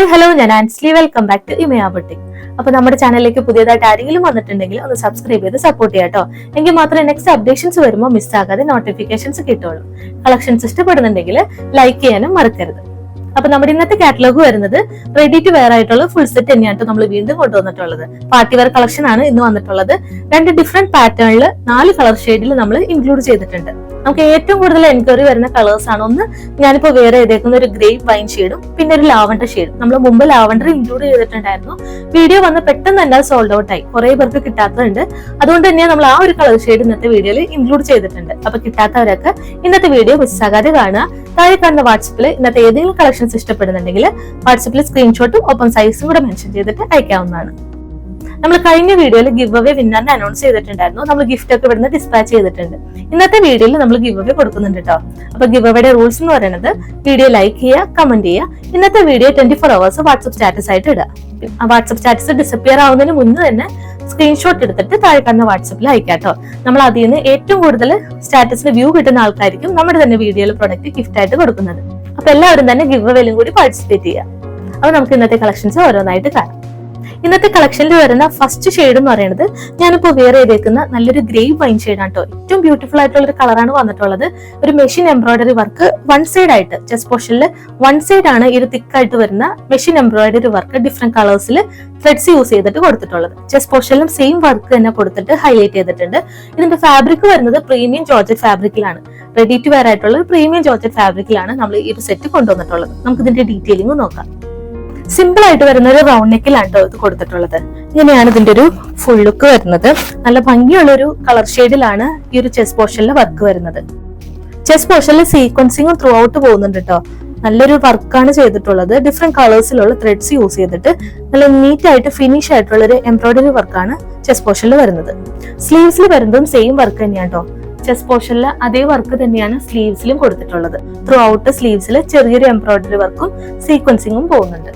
Hi hello ഞാൻ Ansley welcome back to Imaya boutique അപ്പൊ നമ്മുടെ ചാനലിലേക്ക് പുതിയതായിട്ട് ആരെങ്കിലും വന്നിട്ടുണ്ടെങ്കിൽ ഒന്ന് സബ്സ്ക്രൈബ് ചെയ്ത് സപ്പോർട്ട് ചെയ്യാട്ടോ എങ്കിൽ മാത്രമേ നെക്സ്റ്റ് അപ്ഡേഷൻസ് വരുമ്പോൾ മിസ് ആകാതെ നോട്ടിഫിക്കേഷൻസ് കിട്ടുള്ളൂ കളക്ഷൻസ് ഇഷ്ടപ്പെടുന്നുണ്ടെങ്കിൽ ലൈക്ക് ചെയ്യാനും മറക്കരുത്. അപ്പൊ നമ്മുടെ ഇന്നത്തെ കാറ്റലോഗ് വരുന്നത് റെഡി ടു വെയർ ആയിട്ടുള്ള ഫുൾ സെറ്റ് തന്നെയാണ് നമ്മൾ വീണ്ടും കൊണ്ടുവന്നിട്ടുള്ളത്. പാർട്ടി വെയർ കളക്ഷൻ ആണ് ഇന്ന് വന്നിട്ടുള്ളത്. രണ്ട് ഡിഫറെന്റ് പാറ്റേണിൽ നാല് കളർ ഷെയ്ഡിൽ നമ്മൾ ഇൻക്ലൂഡ് ചെയ്തിട്ടുണ്ട്. നമുക്ക് ഏറ്റവും കൂടുതൽ എൻക്വയറി വരുന്ന കളേഴ്സ് ആണ് ഒന്ന് ഞാനിപ്പോ വേറെ ചെയ്തേക്കുന്ന ഒരു ഗ്രേ വൈൻ ഷെയ്ഡും പിന്നെ ഒരു ലാവണ്ടർ ഷെയ്ഡും നമ്മൾ മുമ്പ് ലാവണ്ടർ ഇൻക്ലൂഡ് ചെയ്തിട്ടുണ്ടായിരുന്നു. വീഡിയോ വന്ന് പെട്ടെന്ന് തന്നെ സോൾഡ് ഔട്ട് ആയി. കുറെ പേർക്ക് കിട്ടാത്തതുണ്ട്. അതുകൊണ്ട് തന്നെ നമ്മൾ ആ ഒരു കളർ ഷെയ്ഡ് ഇന്നത്തെ വീഡിയോയിൽ ഇൻക്ലൂഡ് ചെയ്തിട്ടുണ്ട്. അപ്പൊ കിട്ടാത്തവരൊക്കെ ഇന്നത്തെ വീഡിയോ മിസ്സാകാതെ കാണുക. താഴെ കാണുന്ന വാട്സപ്പിൽ ഇന്നത്തെ ഏതെങ്കിലും കളക്ഷൻസ് ഇഷ്ടപ്പെടുന്നുണ്ടെങ്കിൽ വാട്സപ്പിൽ സ്ക്രീൻഷോട്ടും ഒപ്പം സൈസും കൂടെ മെൻഷൻ ചെയ്തിട്ട് അയക്കാവുന്നതാണ്. നമ്മൾ കഴിഞ്ഞ വീഡിയോയിൽ ഗിവ് അവേ വിന്നറിനെ അനൗൺസ് ചെയ്തിട്ടുണ്ടായിരുന്നു. നമ്മൾ ഗിഫ്റ്റ് ഒക്കെ ഇവിടുന്ന് ഡിസ്പാച്ച് ചെയ്തിട്ടുണ്ട്. ഇന്നത്തെ വീഡിയോയിൽ നമ്മൾ ഗിവ് അവേ കൊടുക്കുന്നുണ്ട് കേട്ടോ അപ്പൊ ഗിവ് അവയുടെ റൂൾസ് എന്ന് പറയുന്നത് വീഡിയോ ലൈക്ക് ചെയ്യുക കമന്റ് ചെയ്യുക. ഇന്നത്തെ video twenty four hours WhatsApp status ആയിട്ട് ഇടുക. ആ വാട്സ്ആപ്പ് സ്റ്റാറ്റസ് ഡിസപ്പിയർ ആവുന്നതിന് മുന്നേ തന്നെ സ്ക്രീൻഷോട്ട് എടുത്തിട്ട് താഴെ കാണുന്ന വാട്സപ്പിൽ അയക്കാട്ടോ നമ്മൾ അതിൽ നിന്ന് ഏറ്റവും കൂടുതൽ സ്റ്റാറ്റസിന് വ്യൂ കിട്ടുന്ന ആൾക്കാർക്കും നമ്മുടെ തന്നെ വീഡിയോയിൽ പ്രൊഡക്റ്റ് ഗിഫ്റ്റ് ആയിട്ട് കൊടുക്കുന്നത്. അപ്പൊ എല്ലാവരും തന്നെ ഗിവ് അവേലും കൂടി പാർട്ടിസിപ്പേറ്റ് ചെയ്യുക അപ്പൊ നമുക്ക് ഇന്നത്തെ കളക്ഷൻസ് ഓരോന്നായിട്ട് കാണാം. ഇന്നത്തെ കളക്ഷനിൽ വരുന്ന ഫസ്റ്റ് ഷെയ്ഡ് എന്ന് പറയുന്നത് ഞാനിപ്പോ വേറെ ചെയ്തേക്കുന്ന നല്ലൊരു ഗ്രേ വൈൻ ഷെയ്ഡ് ആണ് കേട്ടോ ഏറ്റവും ബ്യൂട്ടിഫുൾ ആയിട്ടുള്ള ഒരു കളറാണ് വന്നിട്ടുള്ളത്. ഒരു machine embroidery work one side ആയിട്ട് ചെസ്റ്റ് പോർഷനിൽ വൺ സൈഡ് ആണ് ഇത് തിക്കായിട്ട് വരുന്ന മെഷീൻ എംബ്രോയിഡറി വർക്ക് ഡിഫറെന്റ് കളേഴ്സിൽ ത്രെഡ്സ് യൂസ് ചെയ്തിട്ട് കൊടുത്തിട്ടുള്ളത്. ചെസ്റ്റ് പോർഷനിലും സെയിം വർക്ക് തന്നെ കൊടുത്തിട്ട് ഹൈലൈറ്റ് ചെയ്തിട്ടുണ്ട്. ഇതിന്റെ ഫാബ്രിക് വരുന്നത് പ്രീമിയം ജോർജറ്റ് ഫാബ്രിക്കിലാണ് റെഡി ടു വെയർ ആയിട്ടുള്ള പ്രീമിയം ജോർജറ്റ് ഫാബ്രിക്കിലാണ് നമ്മൾ ഈ ഒരു സെറ്റ് കൊണ്ടുവന്നിട്ടുള്ളത്. നമുക്ക് ഇതിന്റെ ഡീറ്റെയിലിംഗ് നോക്കാം. സിമ്പിൾ ആയിട്ട് വരുന്ന ഒരു റൗണ്ട് നെക്കിലാണ് ഇത് കൊടുത്തിട്ടുള്ളത്. ഇങ്ങനെയാണ് ഇതിന്റെ ഒരു ഫുൾ ലുക്ക് വരുന്നത്. നല്ല ഭംഗിയുള്ള ഒരു കളർ ഷെയ്ഡിലാണ് ഈ ഒരു ചെസ് പോർഷനിലെ വർക്ക് വരുന്നത്. ചെസ് പോർഷനിലെ സീക്വൻസിങ്ങും ത്രൂ ഔട്ട് പോകുന്നുണ്ട് കേട്ടോ. നല്ലൊരു വർക്കാണ് ചെയ്തിട്ടുള്ളത്. ഡിഫറെന്റ് കളേഴ്സിലുള്ള ത്രെഡ്സ് യൂസ് ചെയ്തിട്ട് നല്ല നീറ്റ് ആയിട്ട് ഫിനിഷ് ആയിട്ടുള്ള ഒരു എംബ്രോയിഡറി വർക്കാണ് ചെസ് പോർഷനിൽ വരുന്നത്. സ്ലീവ്സിൽ വരുന്നതും സെയിം വർക്ക് തന്നെയാണ് കേട്ടോ. ചെസ് പോർഷനിൽ അതേ വർക്ക് തന്നെയാണ് സ്ലീവ്സിലും കൊടുത്തിട്ടുള്ളത്. ത്രൂ ഔട്ട് സ്ലീവ്സിൽ ചെറിയൊരു എംബ്രോയിഡറി വർക്കും സീക്വൻസിങ്ങും പോകുന്നുണ്ട്.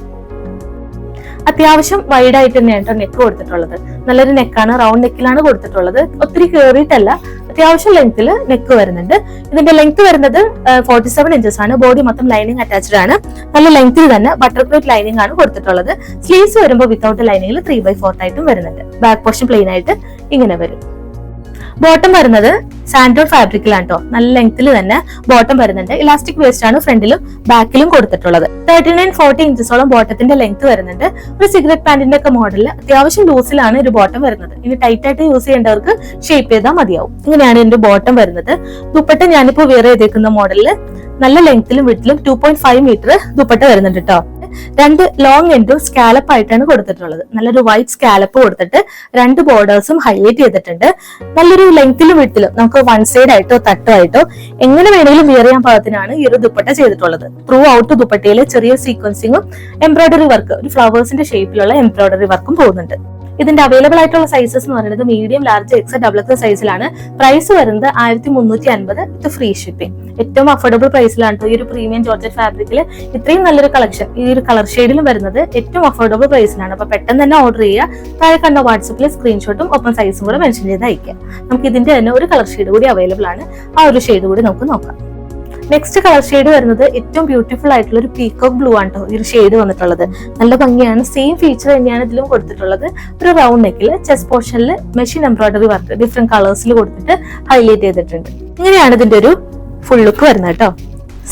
അത്യാവശ്യം വൈഡ് ആയിട്ട് തന്നെയാണ് നെക്ക് കൊടുത്തിട്ടുള്ളത്. നല്ലൊരു നെക്കാണ് റൗണ്ട് നെക്കിലാണ് കൊടുത്തിട്ടുള്ളത്. ഒത്തിരി കയറിയിട്ടല്ല അത്യാവശ്യം ലെങ്ത്തിൽ നെക്ക് വരുന്നുണ്ട്. ഇതിന്റെ ലെങ്ത് വരുന്നത് ഫോർട്ടി സെവൻ ഇഞ്ചസ് ആണ്. ബോഡി മൊത്തം ലൈനിങ് അറ്റാച്ച്ഡ് ആണ്. നല്ല ലെങ്ത്തിൽ തന്നെ ബട്ടർഫ്ലൈറ്റ് ലൈനിങ് ആണ് കൊടുത്തിട്ടുള്ളത്. സ്ലീവ്സ് വരുമ്പോൾ വിത്തൗട്ട് ലൈനിങ്ങിൽ ത്രീ ബൈ ഫോർത്ത് ആയിട്ടും വരുന്നുണ്ട്. ബാക്ക് പോർഷൻ പ്ലെയിൻ ആയിട്ട് ഇങ്ങനെ വരും. ബോട്ടം വരുന്നത് സാൻഡോൺ ഫാബ്രിക്കിലാണ് കേട്ടോ നല്ല ലെങ്ത്തിൽ തന്നെ ബോട്ടം വരുന്നുണ്ട്. ഇലാസ്റ്റിക് വേസ്റ്റ് ആണ് ഫ്രണ്ടിലും ബാക്കിലും കൊടുത്തിട്ടുള്ളത്. തേർട്ടി നയൻ ഫോർട്ടി ഇഞ്ചസോളം ബോട്ടത്തിന്റെ ലെങ്ത് വരുന്നുണ്ട്. ഒരു സിഗരറ്റ് പാന്റിന്റെ ഒക്കെ മോഡലിൽ അത്യാവശ്യം ലൂസിലാണ് ഒരു ബോട്ടം വരുന്നത്. ഇനി ടൈറ്റ് ആയിട്ട് യൂസ് ചെയ്യേണ്ടവർക്ക് ഷേപ്പ് ചെയ്താൽ മതിയാവും. ഇങ്ങനെയാണ് ഇതിന്റെ ബോട്ടം വരുന്നത്. ദുപ്പട്ട ഞാനിപ്പോ വേറെ ചെയ്തേക്കുന്ന മോഡലിൽ നല്ല ലെങ്ത്തിലും വിട്ടിലും two point five metre dupatta വരുന്നുണ്ട് കേട്ടോ രണ്ട് ലോങ് എൻഡും സ്കാലപ്പ് ആയിട്ടാണ് കൊടുത്തിട്ടുള്ളത്. നല്ലൊരു വൈറ്റ് സ്കാലപ്പ് കൊടുത്തിട്ട് രണ്ട് ബോർഡേഴ്സും ഹൈലൈറ്റ് ചെയ്തിട്ടുണ്ട്. നല്ലൊരു ലെങ്ത്തിലും വിട്ടിലും നമുക്ക് വൺ സൈഡ് ആയിട്ടോ തട്ടോ ആയിട്ടോ എങ്ങനെ വേണമെങ്കിലും വിയർ ചെയ്യാൻ പാകത്തിനാണ് ഈ ഒരു ദുപ്പട്ട ചെയ്തിട്ടുള്ളത്. ത്രൂ ഔട്ട് ദുപ്പട്ടയിലെ ചെറിയ സീക്വൻസിങ്ങും എംബ്രോയിഡറി വർക്ക് ഒരു ഫ്ലവേഴ്സിന്റെ ഷേപ്പിലുള്ള എംബ്രോയിഡറി വർക്കും പോകുന്നുണ്ട്. ഇതിന്റെ അവൈലബിൾ ആയിട്ടുള്ള സൈസസ് എന്ന് പറയുന്നത് medium large X double X സൈസിലാണ് പ്രൈസ് വരുന്നത് ആയിരത്തി മുന്നൂറ്റി അൻപത് വിത്ത് ഫ്രീ ഷിപ്പിംഗ് ഏറ്റവും അഫോർഡബിൾ പ്രൈസിലാണ് ഈ ഒരു പ്രീമിയം ജോർജറ്റ് ഫാബ്രിക്കിൽ ഇത്രയും നല്ലൊരു കളക്ഷൻ ഈ ഒരു കളർ ഷെയ്ഡിലും വരുന്നത് ഏറ്റവും അഫോർഡബിൾ പ്രൈസിലാണ് അപ്പൊ പെട്ടെന്ന് തന്നെ ഓർഡർ ചെയ്യുക. താഴെ കണ്ട വാട്സപ്പിൽ സ്ക്രീൻഷോട്ടും ഒപ്പം സൈസും കൂടെ മെൻഷൻ ചെയ്ത് അയക്കുക നമുക്ക് ഇതിന്റെ തന്നെ ഒരു കളർ ഷെയ്ഡ് കൂടി അവൈലബിൾ ആണ്. ആ ഒരു ഷെയ്ഡ് കൂടി നമുക്ക് നോക്കാം. നെക്സ്റ്റ് കളർ ഷെയ്ഡ് വരുന്നത് ഏറ്റവും ബ്യൂട്ടിഫുൾ ആയിട്ടുള്ള ഒരു പീക്കോക്ക് ബ്ലൂ ആണ് കേട്ടോ ഈ ഒരു ഷെയ്ഡ് വന്നിട്ടുള്ളത്. നല്ല ഭംഗിയാണ്. സെയിം ഫീച്ചർ തന്നെയാണ് ഇതിലും കൊടുത്തിട്ടുള്ളത്. ഒരു റൗണ്ട് നെക്കിൽ ചെസ് പോർഷനിൽ മെഷീൻ എംബ്രോയിഡറി വർക്ക് ഡിഫറെന്റ് കളേഴ്സിൽ കൊടുത്തിട്ട് ഹൈലൈറ്റ് ചെയ്തിട്ടുണ്ട്. ഇങ്ങനെയാണ് ഇതിന്റെ ഒരു ഫുൾ ലുക്ക് വരുന്നത് കേട്ടോ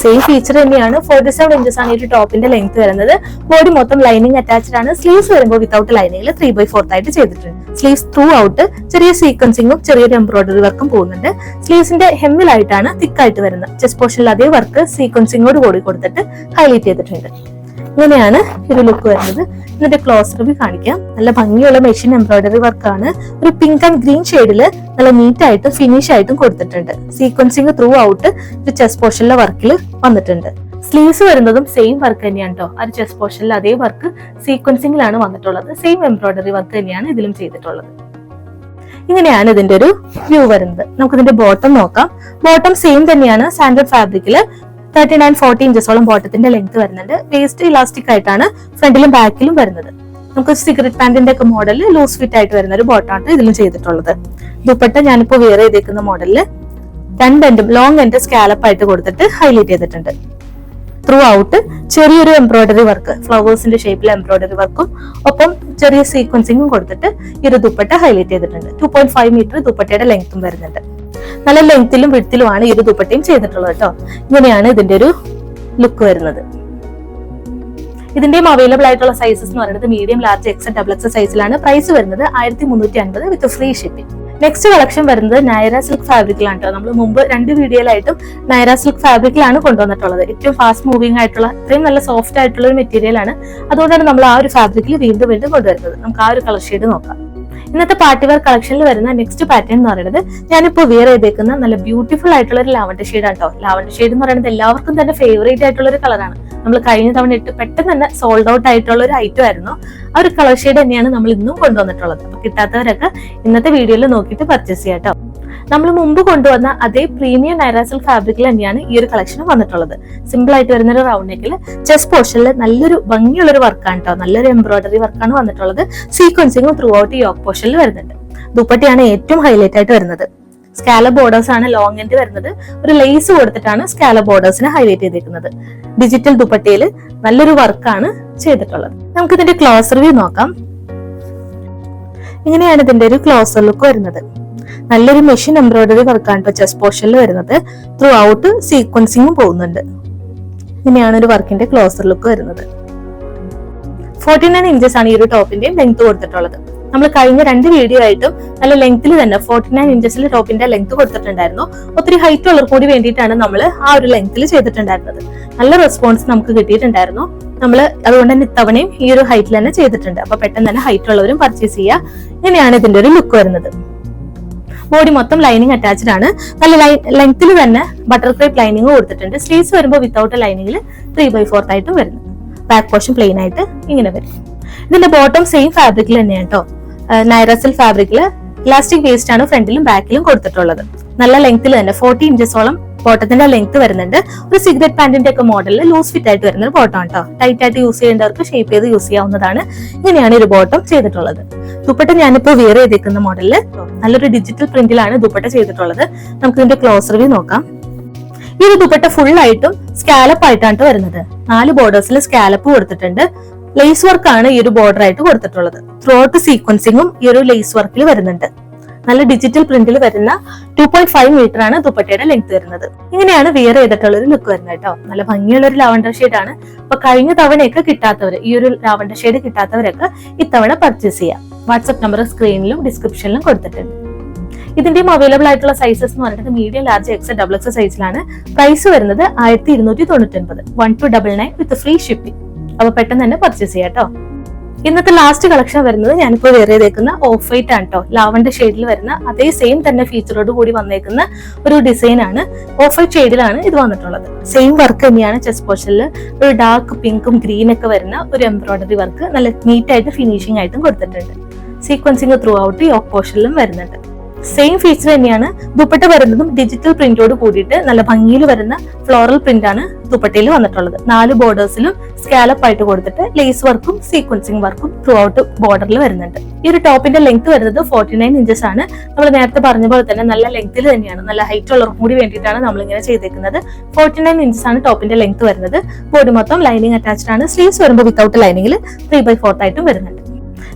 സെയിം ഫീച്ചർ തന്നെയാണ് ഫോർട്ടി സെവൻ ഇഞ്ചസ് ആണ് ഈ ഒരു ടോപ്പിന്റെ ലെങ്ത് വരുന്നത്. ബോഡി മൊത്തം ലൈനിങ് അറ്റാച്ച്ഡ് ആണ്. സ്ലീവ്സ് വരുമ്പോൾ വിത്തൗട്ട് ലൈനിങ്ങിൽ ത്രീ ബൈ ഫോർത്ത് ആയിട്ട് ചെയ്തിട്ടുണ്ട്. സ്ലീവ്സ് ത്രൂ ഔട്ട് ചെറിയ സീക്വൻസിങ്ങും ചെറിയൊരു എംബ്രോയിഡറി വർക്കും പോകുന്നുണ്ട് സ്ലീവ്സിന്റെ ഹെമ്മിലായിട്ടാണ് തിക്കായിട്ട് വരുന്നത്. ചെസ്റ്റ് പോർഷനിൽ അതേ വർക്ക് സീക്വൻസിങ്ങോട് കൂടി കൊടുത്തിട്ട് ഹൈലൈറ്റ് ചെയ്തിട്ടുണ്ട്. ഇങ്ങനെയാണ് ഒരു ലുക്ക് വരുന്നത്. ഇതിന്റെ ക്ലോസ് റിവ്യൂ കാണിക്കാം. നല്ല ഭംഗിയുള്ള മെഷീൻ എംബ്രോയിഡറി വർക്കാണ് ഒരു പിങ്ക് ആൻഡ് ഗ്രീൻ ഷെയ്ഡിൽ നല്ല നീറ്റ് ആയിട്ടും ഫിനിഷ് ആയിട്ടും കൊടുത്തിട്ടുണ്ട്. സീക്വൻസിങ് ത്രൂ ഔട്ട് ഒരു ചെസ് പോർഷനിലെ വർക്കിൽ വന്നിട്ടുണ്ട്. സ്ലീവ്സ് വരുന്നതും സെയിം വർക്ക് തന്നെയാണ് കേട്ടോ ആ ചെസ് പോർഷനിൽ അതേ വർക്ക് സീക്വൻസിങ്ങിലാണ് വന്നിട്ടുള്ളത്. സെയിം എംബ്രോയിഡറി വർക്ക് തന്നെയാണ് ഇതിലും ചെയ്തിട്ടുള്ളത്. ഇങ്ങനെയാണ് ഇതിന്റെ ഒരു വ്യൂ വരുന്നത്. നമുക്ക് ഇതിന്റെ ബോട്ടം നോക്കാം. ബോട്ടം സെയിം തന്നെയാണ് സാൻഡൽ ഫാബ്രിക്കിൽ തേർട്ടി നയൻ ഫോർട്ടി ഇഞ്ചസോളം ബോട്ടത്തിന്റെ ലെങ്ത് വരുന്നുണ്ട്. വേസ്റ്റ് ഇലാസ്റ്റിക് ആയിട്ടാണ് ഫ്രണ്ടിലും ബാക്കിലും വരുന്നത്. നമുക്ക് സിഗരറ്റ് പാന്റിന്റെ ഒക്കെ മോഡൽ ലൂസ് ഫിറ്റ് ആയിട്ട് വരുന്ന ഒരു ബോട്ടാണ് ഇതിലും ചെയ്തിട്ടുള്ളത്. ദുപ്പട്ട ഞാനിപ്പോ വെയർ ചെയ്തേക്കുന്ന മോഡലിൽ രണ്ട് എൻഡും ലോങ് എൻഡ് സ്കാലപ്പ് ആയിട്ട് കൊടുത്തിട്ട് ഹൈലൈറ്റ് ചെയ്തിട്ടുണ്ട്. ത്രൂ ഔട്ട് ചെറിയൊരു എംബ്രോയിഡറി വർക്ക് ഫ്ലവേഴ്സിന്റെ ഷേപ്പിൽ എംബ്രോയിഡറി വർക്കും ഒപ്പം ചെറിയ സീക്വൻസിങ്ങും കൊടുത്തിട്ട് ഈ ഒരു ദുപ്പട്ട ഹൈലൈറ്റ് ചെയ്തിട്ടുണ്ട്. ടു പോയിന്റ് ഫൈവ് മീറ്റർ ദുപ്പട്ടയുടെ ലെങ്ത്തും വരുന്നുണ്ട്. നല്ല ലെങ്ത്തിലും വിടുത്തിലുമാണ് ഈ ഒരു ദുപ്പട്ടയും ചെയ്തിട്ടുള്ളത് കേട്ടോ. ഇങ്ങനെയാണ് ഇതിന്റെ ഒരു ലുക്ക് വരുന്നത്. ഇതിന്റെയും അവൈലബിൾ ആയിട്ടുള്ള സൈസസ് എന്ന് പറയുന്നത് medium large X double X സൈസിലാണ് പ്രൈസ് വരുന്നത് ആയിരത്തി മുന്നൂറ്റി അൻപത് with free shipping next collection വരുന്നത് നൈറ സിൽക്ക് ഫാബ്രിക്കിലാണ് കേട്ടോ. നമ്മൾ മുമ്പ് രണ്ട് വീഡിയോയിലായിട്ടും നൈറ സിൽക്ക് ഫാബ്രിക്കിലാണ് കൊണ്ടുവന്നിട്ടുള്ളത്. ഏറ്റവും ഫാസ്റ്റ് മൂവിംഗ് ആയിട്ടുള്ള ഇത്രയും നല്ല സോഫ്റ്റ് ആയിട്ടുള്ള ഒരു മെറ്റീരിയലാണ് അതുകൊണ്ടാണ് നമ്മൾ ആ ഒരു ഫാബ്രിക്കിൽ വീണ്ടും വീണ്ടും കൊണ്ടുവരുന്നത്. നമുക്ക് ആ ഒരു കളർ ഷെയ്ഡ് നോക്കാം. ഇന്നത്തെ പാർട്ടി വെയർ കളക്ഷനിൽ വരുന്ന നെക്സ്റ്റ് പാറ്റേൺ എന്ന് പറയുന്നത് ഞാനിപ്പോൾ വിയർ ചെയ്തേക്കുന്ന നല്ല ബ്യൂട്ടിഫുൾ ആയിട്ടുള്ള ഒരു ലാവൻഡർ ഷെയ്ഡ് ആട്ടോ. ലാവൻഡർ ഷെയ്ഡ് എന്ന് പറയുന്നത് എല്ലാവർക്കും തന്നെ ഫേവറേറ്റ് ആയിട്ടുള്ള ഒരു കളറാണ് നമ്മൾ കഴിഞ്ഞ തവണ ഇട്ട് പെട്ടെന്ന് തന്നെ സോൾഡ് ഔട്ട് ആയിട്ടുള്ള ഒരു ഐറ്റം ആയിരുന്നു. ആ ഒരു കളർ ഷെയ്ഡ് തന്നെയാണ് നമ്മൾ ഇന്നും കൊണ്ടുവന്നിട്ടുള്ളത്. അപ്പൊ കിട്ടാത്തവരൊക്കെ ഇന്നത്തെ വീഡിയോയിൽ നോക്കിയിട്ട് പർച്ചേസ് ചെയ്യാം കേട്ടോ നമ്മൾ മുമ്പ് കൊണ്ടുവന്ന അതേ പ്രീമിയം നൈറാസൽ ഫാബ്രിക്കിൽ തന്നെയാണ് ഈ ഒരു കളക്ഷൻ വന്നിട്ടുള്ളത്. സിമ്പിൾ ആയിട്ട് വരുന്ന ഒരു റൗണ്ട് നെക്കിൽ ചെസ്റ്റ് പോർഷനിൽ നല്ലൊരു ഭംഗിയുള്ള ഒരു വർക്കാണ് കേട്ടോ നല്ലൊരു എംബ്രോയിഡറി വർക്കാണ് വന്നിട്ടുള്ളത്. സീക്വൻസിങ്ങും ത്രൂ ഔട്ട് യോക്ക് പോർഷനിൽ വരുന്നുണ്ട്. ദുപ്പട്ടിയാണ് ഏറ്റവും ഹൈലൈറ്റ് ആയിട്ട് വരുന്നത്. സ്കാല ബോർഡേഴ്സ് ആണ് ലോങ് എൻഡ് വരുന്നത്. ഒരു ലേസ് കൊടുത്തിട്ടാണ് സ്കാല ബോർഡേഴ്സിനെ ഹൈലൈറ്റ് ചെയ്തിരിക്കുന്നത് ഡിജിറ്റൽ ദുപ്പട്ടയിൽ നല്ലൊരു വർക്കാണ് ചെയ്തിട്ടുള്ളത്. നമുക്ക് ഇതിന്റെ ക്ലോസ് റിവ്യൂ നോക്കാം. ഇങ്ങനെയാണ് ഇതിന്റെ ഒരു ക്ലോസർ ലുക്ക് വരുന്നത്. നല്ലൊരു മെഷീൻ എംബ്രോയിഡറി വർക്കാണ് ഇപ്പോൾ ചെസ് പോർഷനിൽ വരുന്നത്. ത്രൂ ഔട്ട് സീക്വൻസിങ്ങും പോകുന്നുണ്ട്. ഇങ്ങനെയാണ് ഒരു വർക്കിന്റെ ക്ലോസർ ലുക്ക് വരുന്നത്. ഫോർട്ടി നയൻ ഇഞ്ചസ് ആണ് ഈ ഒരു ടോപ്പിന്റെയും ലെങ്ത് കൊടുത്തിട്ടുള്ളത്. നമ്മൾ കഴിഞ്ഞ രണ്ട് വീഡിയോ ആയിട്ടും നല്ല ലെങ്ത്തിൽ തന്നെ ഫോർട്ടി നയൻ ഇഞ്ചസിൽ ടോപ്പിന്റെ ലെങ്ത് കൊടുത്തിട്ടുണ്ടായിരുന്നു. ഒത്തിരി ഹൈറ്റ് ഉള്ളവർ കൂടി വേണ്ടിയിട്ടാണ് നമ്മൾ ആ ഒരു ലെങ്ത്തിൽ ചെയ്തിട്ടുണ്ടായിരുന്നത്. നല്ല റെസ്പോൺസ് നമുക്ക് കിട്ടിയിട്ടുണ്ടായിരുന്നു. നമ്മൾ അതുകൊണ്ട് തന്നെ ഇത്തവണയും ഈ ഒരു ഹൈറ്റിൽ തന്നെ ചെയ്തിട്ടുണ്ട്. അപ്പൊ പെട്ടെന്ന് തന്നെ ഹൈറ്റ് ഉള്ളവരും പർച്ചേസ് ചെയ്യുക. ഇങ്ങനെയാണ് ഇതിന്റെ ഒരു ലുക്ക് വരുന്നത്. ബോഡി മൊത്തം ലൈനിങ് അറ്റാച്ച്ഡ് ആണ്. നല്ല ലെങ്ത്തിൽ തന്നെ ബട്ടർഫ്ലൈ ലൈനിങ് കൊടുത്തിട്ടുണ്ട്. സ്ലീവ്സ് വരുമ്പോൾ വിത്തൗട്ട് ലൈനിങ്ങിൽ ത്രീ ബൈ ഫോർത്ത് ആയിട്ടും വരുന്നു. ബാക്ക് പോർഷൻ പ്ലെയിൻ ആയിട്ട് ഇങ്ങനെ വരും. ഇതിന്റെ ബോട്ടം സെയിം ഫാബ്രിക്കിൽ തന്നെയാണ് കേട്ടോ നൈറസിൽ ഫാബ്രിക്കിൽ ഇലാസ്റ്റിക് വേസ്റ്റ് ആണ് ഫ്രണ്ടിലും ബാക്കിലും കൊടുത്തിട്ടുള്ളത്. നല്ല ലെങ്ത്തിൽ തന്നെ ഫോർട്ടി ഇഞ്ചസോളം ബോട്ടത്തിന്റെ ലെങ്ത് വരുന്നുണ്ട്. ഒരു സിഗരറ്റ് പാന്റിന്റെ ഒക്കെ മോഡലിൽ ലൂസ് ഫിറ്റ് ആയിട്ട് വരുന്ന ഒരു ബോട്ടം കേട്ടോ ടൈറ്റ് ആയിട്ട് യൂസ് ചെയ്യേണ്ടവർക്ക് ഷേപ്പ് ചെയ്ത് യൂസ് ചെയ്യാവുന്നതാണ്. ഇങ്ങനെയാണ് ഒരു ബോട്ടം ചെയ്തിട്ടുള്ളത്. ദുപ്പട്ട ഞാനിപ്പോ വിയർ ചെയ്തേക്കുന്ന മോഡലിൽ നല്ലൊരു ഡിജിറ്റൽ പ്രിന്റിലാണ് ദുപ്പട്ട ചെയ്തിട്ടുള്ളത്. നമുക്ക് ഇതിന്റെ ക്ലോസ് റിവ്യൂ നോക്കാം. ഈ ഒരു ദുപ്പട്ട ഫുൾ ആയിട്ടും സ്കാലപ്പ് ആയിട്ടാണ് വരുന്നത്. നാല് ബോർഡേഴ്സിൽ സ്കാലപ്പ് കൊടുത്തിട്ടുണ്ട്. ലേസ് വർക്കാണ് ഈ ഒരു ബോർഡർ ആയിട്ട് കൊടുത്തിട്ടുള്ളത്. ത്രൂ ഔട്ട് സീക്വൻസിങ്ങും ഈ ഒരു ലേസ് വർക്കിൽ വരുന്നുണ്ട്. നല്ല ഡിജിറ്റൽ പ്രിന്റിൽ വരുന്ന ടു പോയിന്റ് ഫൈവ് മീറ്റർ ആണ് ദുപ്പട്ടയുടെ ലെങ്ത് വരുന്നത്. ഇങ്ങനെയാണ് വിയർ ചെയ്തിട്ടുള്ള ഒരു ലുക്ക് വരുന്നത് കേട്ടോ. നല്ല ഭംഗിയുള്ള ഒരു ലാവണ്ടർ ഷെയ്ഡ് ആണ്. അപ്പൊ കഴിഞ്ഞ തവണയൊക്കെ കിട്ടാത്തവർ ഈ ഒരു ലാവണ്ടർ ഷെയ്ഡ് കിട്ടാത്തവരൊക്കെ ഇത്തവണ പർച്ചേസ് ചെയ്യാം. വാട്സ്ആപ്പ് നമ്പർ സ്ക്രീനിലും ഡിസ്ക്രിപ്ഷനിലും കൊടുത്തിട്ടുണ്ട്. ഇതിന്റെയും അവൈലബിൾ ആയിട്ടുള്ള സൈസസ് എന്ന് പറയുന്നത് medium large X double X സൈസിലാണ് പ്രൈസ് വരുന്നത് ആയിരത്തി ഇരുന്നൂറ്റി തൊണ്ണൂറ്റി ഒൻപത് one two double nine with free shipping അപ്പൊ പെട്ടെന്ന് തന്നെ പർച്ചേസ് ചെയ്യാം കേട്ടോ. ഇന്നത്തെ ലാസ്റ്റ് കളക്ഷൻ വരുന്നത് ഞാനിപ്പോ വേറെ ചെയ്തേക്കുന്ന ഓഫ് വൈറ്റ് ആണ് കേട്ടോ ലാവൻഡർ ഷെയ്ഡിൽ വരുന്ന അതേ സെയിം തന്നെ ഫീച്ചറോട് കൂടി വന്നേക്കുന്ന ഒരു ഡിസൈൻ ആണ്. ഓഫ് വൈറ്റ് ഷെയ്ഡിലാണ് ഇത് വന്നിട്ടുള്ളത്. സെയിം വർക്ക് തന്നെയാണ് ചെസ് പോർഷനിൽ ഒരു ഡാർക്ക് പിങ്കും ഗ്രീൻ ഒക്കെ വരുന്ന ഒരു എംബ്രോയിഡറി വർക്ക് നല്ല നീറ്റ് ആയിട്ട് ഫിനിഷിംഗ് ആയിട്ടും കൊടുത്തിട്ടുണ്ട്. സീക്വൻസിങ് ത്രൂ ഔട്ട് ഓഫ് പോർഷനിലും വരുന്നുണ്ട്. സെയിം ഫീച്ചർ തന്നെയാണ് ദുപ്പട്ട വരുന്നതും ഡിജിറ്റൽ പ്രിന്റോട് കൂടിയിട്ട് നല്ല ഭംഗിയിൽ വരുന്ന ഫ്ലോറൽ പ്രിന്റ് ആണ് ദുപ്പട്ടയിൽ വന്നിട്ടുള്ളത്. നാല് ബോർഡേഴ്സിലും സ്കാലപ്പ് ആയിട്ട് കൊടുത്തിട്ട് ലേസ് വർക്കും സീക്വൻസിങ് വർക്കും ത്രൂ ഔട്ട് ബോർഡറിൽ വരുന്നുണ്ട്. ഈ ഒരു ടോപ്പിന്റെ ലെങ്ത് വരുന്നത് ഫോർട്ടി നയൻ ഇഞ്ചസ് ആണ്. നമ്മൾ നേരത്തെ പറഞ്ഞ പോലെ തന്നെ നല്ല ലെങ്ത്തിൽ തന്നെയാണ്. നല്ല ഹൈറ്റ് ഉള്ളവർക്കും കൂടി വേണ്ടിയിട്ടാണ് നമ്മൾ ഇങ്ങനെ ചെയ്തേക്കുന്നത്. ഫോർട്ടി നയൻ ഇഞ്ചസ് ആണ് ടോപ്പിന്റെ ലെങ്ത് വരുന്നത്. ബോഡി മൊത്തം ലൈനിങ് അറ്റാച്ച്ഡ് ആണ്. സ്ലീവ്സ് വരുമ്പോൾ വിത്തൗട്ട് ലൈനിങ്ങിൽ ത്രീ ബൈ ഫോർത്ത് ആയിട്ടും വരുന്നുണ്ട്.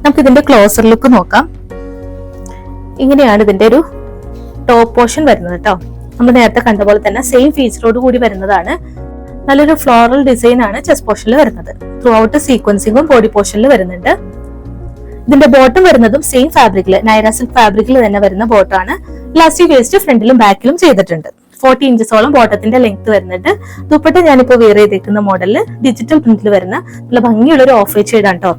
നമുക്ക് ഇതിന്റെ ക്ലോസർ ലുക്ക് നോക്കാം. ഇങ്ങനെയാണ് ഇതിന്റെ ഒരു ടോപ്പ് പോർഷൻ വരുന്നത് കേട്ടോ. നമ്മൾ നേരത്തെ കണ്ട പോലെ തന്നെ സെയിം ഫീച്ചറോട് കൂടി വരുന്നതാണ്. നല്ലൊരു ഫ്ലോറൽ ഡിസൈൻ ആണ് ചെസ് പോർഷനിൽ വരുന്നത്. ത്രൂ ഔട്ട് സീക്വൻസിങ്ങും ബോഡി പോർഷനിൽ വരുന്നുണ്ട്. ഇതിന്റെ ബോട്ടം വരുന്നതും സെയിം ഫാബ്രിക്കിൽ നൈറ സിൽക്ക് ഫാബ്രിക്കിൽ തന്നെ വരുന്ന ബോട്ടാണ് ലാസ്റ്റിക് വേസ്റ്റ് ഫ്രണ്ടിലും ബാക്കിലും ചെയ്തിട്ടുണ്ട്. ഫോർട്ടി ഇഞ്ചസോളം ബോട്ടത്തിന്റെ ലെങ്ത് വരുന്നുണ്ട്. ദുപ്പട്ട ഞാനിപ്പോ വേറെ ചെയ്തേക്കുന്ന മോഡലിൽ ഡിജിറ്റൽ പ്രിന്റിൽ വരുന്ന നല്ല ഭംഗിയുള്ള ഒരു ഓഫ് ചെയ്താണ് കേട്ടോ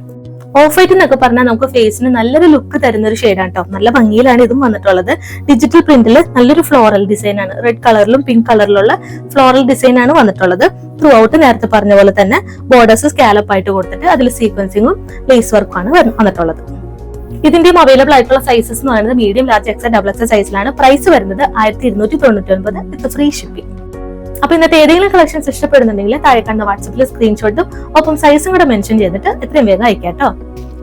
ഓഫ് വൈറ്റ് എന്നൊക്കെ പറഞ്ഞാൽ നമുക്ക് ഫേസിന് നല്ലൊരു ലുക്ക് തരുന്ന ഒരു ഷെയ്ഡാണ് കേട്ടോ നല്ല ഭംഗിയിലാണ് ഇതും വന്നിട്ടുള്ളത്. ഡിജിറ്റൽ പ്രിന്റിൽ നല്ലൊരു ഫ്ലോറൽ ഡിസൈൻ ആണ്. റെഡ് കളറിലും പിങ്ക് കളറിലുള്ള ഫ്ലോറൽ ഡിസൈൻ ആണ് വന്നിട്ടുള്ളത്. ത്രൂ ഔട്ട് നേരത്തെ പറഞ്ഞ പോലെ തന്നെ ബോർഡേഴ്സ് സ്കാലപ്പ് ആയിട്ട് കൊടുത്തിട്ട് അതിൽ സീക്വൻസിങ്ങും ലേസ് വർക്കും ആണ് വന്നിട്ടുള്ളത്. ഇതിന്റെയും അവൈലബിൾ ആയിട്ടുള്ള സൈസസ് എന്ന് പറയുന്നത് medium large X double X സൈസിലാണ് പ്രൈസ് വരുന്നത് ആയിരത്തി ഇരുന്നൂറ്റി തൊണ്ണൂറ്റി ഒൻപത് വിത്ത് ഫ്രീ ഷിപ്പിംഗ് അപ്പൊ ഇന്നത്തെ ഏതെങ്കിലും കളക്ഷൻസ് ഇഷ്ടപ്പെടുന്നുണ്ടെങ്കിൽ താഴെ കണ്ട വാട്സപ്പിൽ സ്ക്രീൻഷോട്ടും ഒപ്പം സൈസും കൂടെ മെൻഷൻ ചെയ്തിട്ട് എത്രയും വേഗം അയക്കാം കേട്ടോ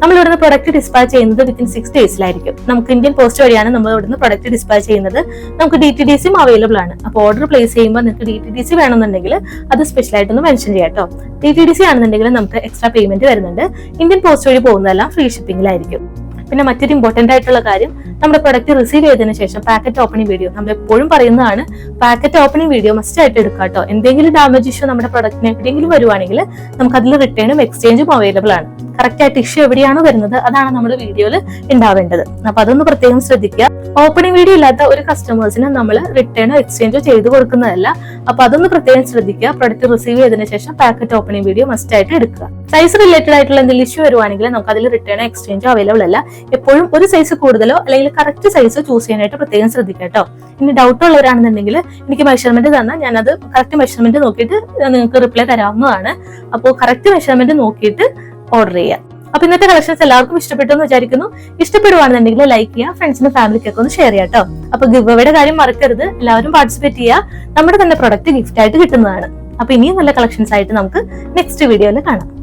നമ്മൾ ഇവിടുന്ന് പ്രൊഡക്റ്റ് ഡിസ്പാച്ച് ചെയ്യുന്നത് വിത്തിൻ സിക്സ് ഡേയ്സിലായിരിക്കും നമുക്ക് ഇന്ത്യൻ പോസ്റ്റ് വഴിയാണ് നമ്മൾ ഇവിടുന്ന് പ്രൊഡക്റ്റ് ഡിസ്പാച്ച് ചെയ്യുന്നത്. നമുക്ക് ഡി ടി ഡി സിയും അവൈലബിൾ ആണ്. അപ്പോൾ ഓർഡർ പ്ലേസ് ചെയ്യുമ്പോൾ നിങ്ങൾക്ക് ഡി ടി ഡി സി വേണമെന്നുണ്ടെങ്കിൽ അത് സ്പെഷ്യൽ ആയിട്ടൊന്ന് മെൻഷൻ ചെയ്യാം കേട്ടോ. ഡി ടി ഡി സി ആണെന്നുണ്ടെങ്കിൽ നമുക്ക് എക്സ്ട്രാ പേയ്മെന്റ് വരുന്നുണ്ട്. ഇന്ത്യൻ പോസ്റ്റ് വഴി പോകുന്നതെല്ലാം ഫ്രീ ഷിപ്പിംഗിലായിരിക്കും പിന്നെ മറ്റൊരു ഇമ്പോർട്ടന്റ് ആയിട്ടുള്ള കാര്യം നമ്മുടെ പ്രൊഡക്റ്റ് റിസീവ് ചെയ്തതിനു ശേഷം പാക്കറ്റ് ഓപ്പണിംഗ് വീഡിയോ നമ്മൾ എപ്പോഴും പറയുന്നതാണ് പാക്കറ്റ് ഓപ്പണിംഗ് വീഡിയോ മസ്റ്റ് ആയിട്ട് എടുക്കുക കേട്ടോ. എന്തെങ്കിലും ഡാമേജ് ഇഷ്യൂ നമ്മുടെ പ്രൊഡക്റ്റിന് എവിടെയെങ്കിലും വരുവാണെങ്കിൽ നമുക്ക് അതിൽ റിട്ടേണും എക്സ്ചേഞ്ചും അവൈലബിൾ ആണ്. കറക്റ്റ് ആയിട്ട് ഇഷ്യൂ എവിടെയാണോ വരുന്നത് അതാണ് നമ്മൾ വീഡിയോയിൽ ഉണ്ടാവേണ്ടത് അപ്പൊ അതൊന്ന് പ്രത്യേകം ശ്രദ്ധിക്കുക ഓപ്പണിംഗ് വീഡിയോ ഇല്ലാത്ത ഒരു കസ്റ്റമേഴ്സിന് നമ്മൾ റിട്ടേണോ എക്സ്ചേഞ്ചോ ചെയ്തു കൊടുക്കുന്നതല്ല. അപ്പൊ അതൊന്ന് പ്രത്യേകം ശ്രദ്ധിക്കുക പ്രൊഡക്റ്റ് റിസീവ് ചെയ്തതിന് ശേഷം പാക്കറ്റ് ഓപ്പണിംഗ് വീഡിയോ മസ്റ്റ് ആയിട്ട് എടുക്കുക. സൈസ് റിലേറ്റഡ് ആയിട്ടുള്ള എന്തെങ്കിലും ഇഷ്യൂ വരുവാണെങ്കിൽ നമുക്ക് അതിൽ റിട്ടേണോ എക്സ്ചേഞ്ചോ അവൈലബിൾ അല്ല. എപ്പോഴും ഒരു സൈസ് കൂടുതലോ അല്ലെങ്കിൽ കറക്റ്റ് സൈസ് ചൂസ് ചെയ്യാനായിട്ട് പ്രത്യേകം ശ്രദ്ധിക്കുക കേട്ടോ. ഇനി ഡൗട്ട് ഉള്ളവരാണെന്നുണ്ടെങ്കിൽ എനിക്ക് മെഷർമെന്റ് തന്നാൽ ഞാനത് കറക്റ്റ് മെഷർമെന്റ് നോക്കിയിട്ട് നിങ്ങൾക്ക് റിപ്ലൈ തരാവുന്നതാണ്. അപ്പോൾ കറക്റ്റ് മെഷർമെന്റ് നോക്കിയിട്ട് ഓർഡർ ചെയ്യാം. അപ്പൊ ഇന്നത്തെ കളക്ഷൻസ് എല്ലാവർക്കും ഇഷ്ടപ്പെട്ടു എന്ന് വിചാരിക്കുന്നു. ഇഷ്ടപ്പെടുവാണെന്നുണ്ടെങ്കിൽ ലൈക്ക് ചെയ്യുക ഫ്രണ്ട്സിനും ഫാമിലിക്കൊക്കെ ഒന്ന് ഷെയർ ചെയ്യാം കേട്ടോ അപ്പൊ ഗിവയുടെ കാര്യം മറക്കരുത്. എല്ലാവരും പാർട്ടിസിപ്പേറ്റ് ചെയ്യുക. നമ്മുടെ തന്നെ പ്രൊഡക്റ്റ് ഗിഫ്റ്റ് ആയിട്ട് കിട്ടുന്നതാണ്. അപ്പൊ ഇനിയും നല്ല കളക്ഷൻസ് ആയിട്ട് നമുക്ക് നെക്സ്റ്റ് വീഡിയോയിൽ കാണാം.